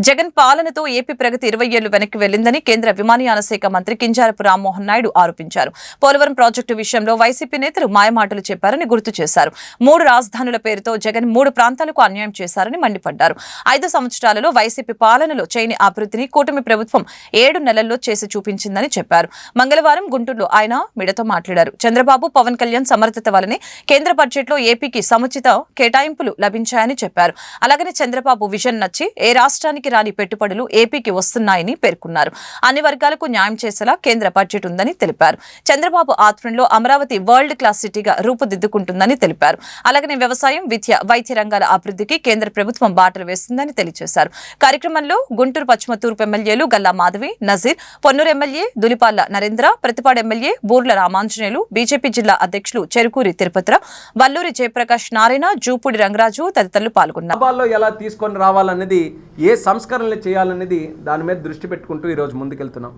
Jagan పాలనతో AP ప్రగతి ఇరవై ఏళ్ళు వెనక్కి వెళ్ళిందని కేంద్ర విమానయాన శాఖ మంత్రి కింజారపు రామ్మోహన్ నాయుడు ఆరోపించారు. పోలవరం ప్రాజెక్టు విషయంలో వైసీపీ నేతలు మాయమాటలు చెప్పారని గుర్తు చేశారు. మూడు రాజధానుల పేరుతో జగన్ మూడు ప్రాంతాలకు అన్యాయం చేశారని మండిపడ్డారు. ఐదు సంవత్సరాలలో వైసీపీ పాలనలో చేయని అభివృద్ధిని కూటమి ప్రభుత్వం ఏడు నెలల్లో చేసి చూపించిందని చెప్పారు. మంగళవారం గుంటూరులో ఆయన మీడియాతో మాట్లాడారు. చంద్రబాబు పవన్ కళ్యాణ్ సమర్థత వలనే కేంద్ర బడ్జెట్లో ఏపీకి సముచిత కేటాయింపులు లభించాయని చెప్పారు. అలాగనే చంద్రబాబు విజన్ నచ్చి ఏ రాష్ట్రానికి రాని పెట్టుబడులు ఏపీకి వస్తున్నాయని పేర్కొన్నారు. అన్ని వర్గాలకు న్యాయం చేసేలా కేంద్ర బడ్జెట్ ఉందని తెలిపారు. చంద్రబాబు ఆధ్వర్యంలో అమరావతి వరల్డ్ క్లాస్ సిటీగా రూపుదిద్దుకుంటుందని తెలిపారు. అలాగనే వ్యవసాయం విద్య వైద్య రంగాల అభివృద్ధికి కేంద్ర ప్రభుత్వం బాటలు వేస్తుందని తెలియజేశారు. కార్యక్రమంలో గుంటూరు పశ్చిమ తూర్పు ఎమ్మెల్యేలు Galla Madhavi Nazeer Ponnur MLA Dhulipala Narendra Prathipadu MLA Burla Ramanjaneyulu BJP జిల్లా అధ్యక్షులు చెరుకూరి తిరుపతిరావు వల్లూరి జయప్రకాష్ నారాయణ జూపూడి రంగరాజు తదితరులు పాల్గొన్నారు. ఎలా తీసుకొని రావాలన్నది ఏ సంస్కరణలు చేయాలనేది దాని మీద దృష్టి పెట్టుకుంటూ ఈరోజు ముందుకెళ్తున్నాం.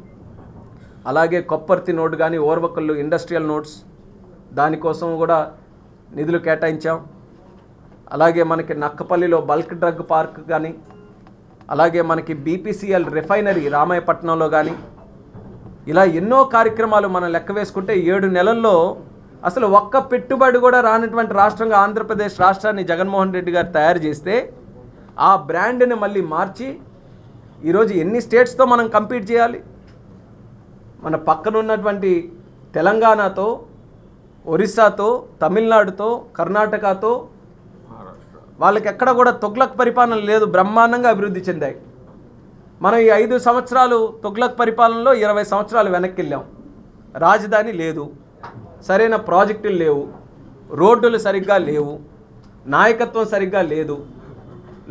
అలాగే కొప్పర్తి నోట్ కానీ ఓర్వకల్లు ఇండస్ట్రియల్ నోట్స్ దానికోసం కూడా నిధులు కేటాయించాం. అలాగే మనకి నక్కపల్లిలో బల్క్ డ్రగ్ పార్క్ కానీ అలాగే మనకి బీపీసీఎల్ రిఫైనరీ రామాయపట్నంలో కానీ ఇలా ఎన్నో కార్యక్రమాలు మనం లెక్క వేసుకుంటే ఏడు నెలల్లో అసలు ఒక్క పెట్టుబడి కూడా రానటువంటి రాష్ట్రంగా ఆంధ్రప్రదేశ్ రాష్ట్రాన్ని జగన్మోహన్ రెడ్డి గారు తయారు చేస్తే ఆ బ్రాండ్ని మళ్ళీ మార్చి ఈరోజు ఎన్ని స్టేట్స్తో మనం కంపీట్ చేయాలి? మన పక్కన ఉన్నటువంటి తెలంగాణతో ఒరిస్సాతో తమిళనాడుతో కర్ణాటకతో వాళ్ళకి ఎక్కడ కూడా తొగ్లక్ పరిపాలన లేదు బ్రహ్మాండంగా అభివృద్ధి చెందాయి. మనం ఈ ఐదు సంవత్సరాలు తొగ్లక్ పరిపాలనలో ఇరవై సంవత్సరాలు వెనక్కి వెళ్ళాం రాజధాని లేదు. సరైన ప్రాజెక్టులు లేవు. రోడ్డులు సరిగ్గా లేవు. నాయకత్వం సరిగ్గా లేదు.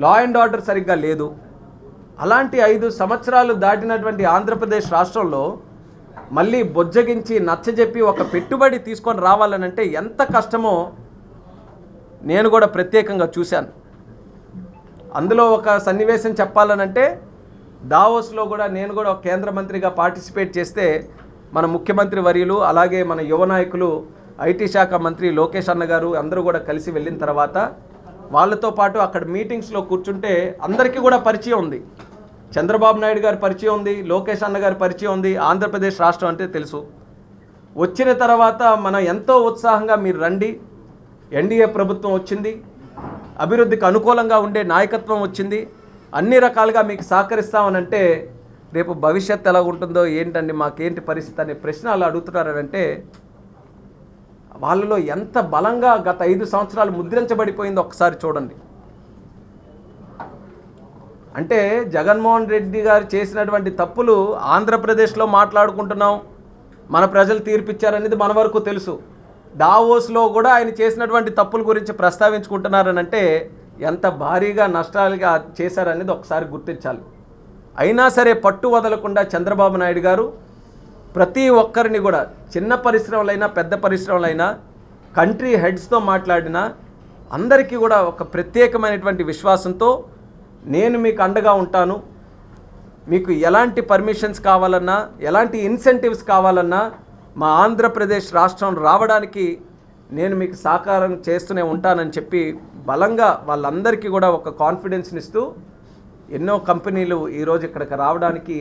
లా అండ్ ఆర్డర్ సరిగ్గా లేదు. అలాంటి ఐదు సంవత్సరాలు దాటినటువంటి ఆంధ్రప్రదేశ్ రాష్ట్రంలో మళ్ళీ బొజ్జగించి నచ్చజెప్పి ఒక పెట్టుబడి తీసుకొని రావాలనంటే ఎంత కష్టమో నేను కూడా ప్రత్యేకంగా చూశాను. అందులో ఒక సన్నివేశం చెప్పాలనంటే దావోస్లో కూడా నేను కూడా ఒక కేంద్ర మంత్రిగా పార్టిసిపేట్ చేస్తే మన ముఖ్యమంత్రి వర్యులు అలాగే మన యువ నాయకులు ఐటీ శాఖ మంత్రి లోకేష్ అన్న గారు అందరూ కూడా కలిసి వెళ్ళిన తర్వాత వాళ్ళతో పాటు అక్కడ మీటింగ్స్లో కూర్చుంటే అందరికీ కూడా పరిచయం ఉంది. చంద్రబాబు నాయుడు గారి పరిచయం ఉంది లోకేష్ అన్న గారి పరిచయం ఉంది ఆంధ్రప్రదేశ్ రాష్ట్రం అంటే తెలుసు. వచ్చిన తర్వాత మనం ఎంతో ఉత్సాహంగా మీరు రండి. ఎన్డీఏ ప్రభుత్వం వచ్చింది. అభివృద్ధికి అనుకూలంగా ఉండే నాయకత్వం వచ్చింది. అన్ని రకాలుగా మీకు సహకరిస్తామనంటే రేపు భవిష్యత్తు ఎలా ఉంటుందో ఏంటండి మాకేంటి పరిస్థితి అనే ప్రశ్న అలా అడుగుతున్నారనంటే వాళ్ళలో ఎంత బలంగా గత ఐదు సంవత్సరాలు ముద్రించబడిపోయిందో ఒకసారి చూడండి. అంటే జగన్మోహన్ రెడ్డి గారు చేసినటువంటి తప్పులు ఆంధ్రప్రదేశ్లో మాట్లాడుకుంటున్నాం. మన ప్రజలు తీర్పిచ్చారనేది మన వరకు తెలుసు. దావోస్లో కూడా ఆయన చేసినటువంటి తప్పుల గురించి ప్రస్తావించుకుంటున్నారనంటే ఎంత భారీగా నష్టాలుగా చేశారనేది ఒకసారి గుర్తించాలి. అయినా సరే పట్టు వదలకుండా చంద్రబాబు నాయుడు గారు ప్రతి ఒక్కరిని కూడా చిన్న పరిశ్రమలైనా పెద్ద పరిశ్రమలైనా కంట్రీ హెడ్స్తో మాట్లాడినా అందరికీ కూడా ఒక ప్రత్యేకమైనటువంటి విశ్వాసంతో నేను మీకు అండగా ఉంటాను. మీకు ఎలాంటి పర్మిషన్స్ కావాలన్నా ఎలాంటి ఇన్సెంటివ్స్ కావాలన్నా మా ఆంధ్రప్రదేశ్ రాష్ట్రం రావడానికి నేను మీకు సహకారం చేస్తూనే ఉంటానని చెప్పి బలంగా వాళ్ళందరికీ కూడా ఒక కాన్ఫిడెన్స్ని ఇస్తూ ఎన్నో కంపెనీలు ఈరోజు ఇక్కడికి రావడానికి